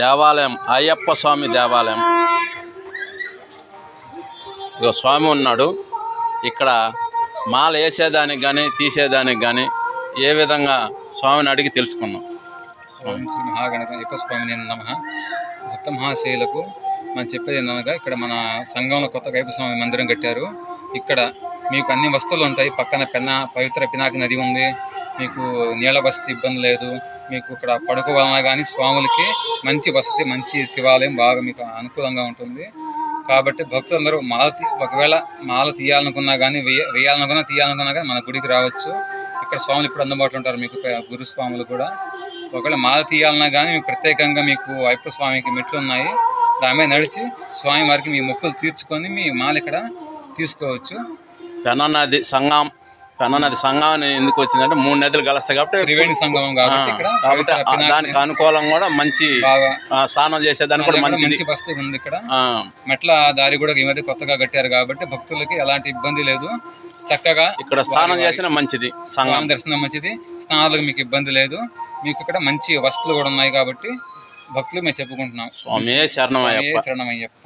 దేవాలయం అయ్యప్ప స్వామి దేవాలయం. ఇక స్వామి ఉన్నాడు. ఇక్కడ మాల వేసేదానికి కానీ తీసేదానికి కానీ ఏ విధంగా స్వామిని అడిగి తెలుసుకున్నాం. స్వామి శ్రీ మహాగణత అయ్యప్ప స్వామి నమ. భక్త మహాశైలకు మనం చెప్పేది ఏంటనగా ఇక్కడ మన సంఘంలో కొత్తగా అయ్యప్ప స్వామి మందిరం కట్టారు. ఇక్కడ మీకు అన్ని వస్తువులు ఉంటాయి. పక్కన పెన్న పవిత్ర పినాకి నది ఉంది. మీకు నీళ్ళ వసతి ఇబ్బంది లేదు. మీకు ఇక్కడ పడుకో వలన కానీ స్వాములకి మంచి వసతి మంచి శివాలయం బాగా మీకు అనుకూలంగా ఉంటుంది. కాబట్టి భక్తులందరూ మాల ఒకవేళ మాల తీయాలనుకున్నా కానీ వేయ వేయాలనుకున్నా తీయాలనుకున్నా కానీ మన గుడికి రావచ్చు. ఇక్కడ స్వాములు ఇప్పుడు అందుబాటులో ఉంటారు మీకు గురుస్వాములు గురు స్వాములు కూడా. ఒకవేళ మాల తీయాలన్నా కానీ మీకు ప్రత్యేకంగా మీకు అయ్యప్ప స్వామికి మెట్లు ఉన్నాయి. దాని మీద నడిచి స్వామి వారికి మీ మొక్కులు తీర్చుకొని మీ మాల ఇక్కడ తీసుకోవచ్చు. పెననది సంగం పెననది సంగం అని ఎందుకు వచ్చిందంటే మూడు నదులు కలుస్తాయి కాబట్టి త్రివేణి సంగమం కాబట్టి దానికి అనుకూలం కూడా మంచి స్నానం చేసేదానికి కూడా మంచి వస్తువు ఉంది ఇక్కడ. మెట్ల దారి కూడా ఈ మధ్య కొత్తగా కట్టారు కాబట్టి భక్తులకి ఎలాంటి ఇబ్బంది లేదు. చక్కగా ఇక్కడ స్నానం చేసినా మంచిది స్వామి దర్శనం మంచిది. స్నానాలకు మీకు ఇబ్బంది లేదు. మీకు ఇక్కడ మంచి వస్తువులు కూడా ఉన్నాయి కాబట్టి భక్తులు మేము చెప్పుకుంటున్నాం. స్వామి శరణం స్వామియే అయ్యప్ప శరణమయ్యప్ప.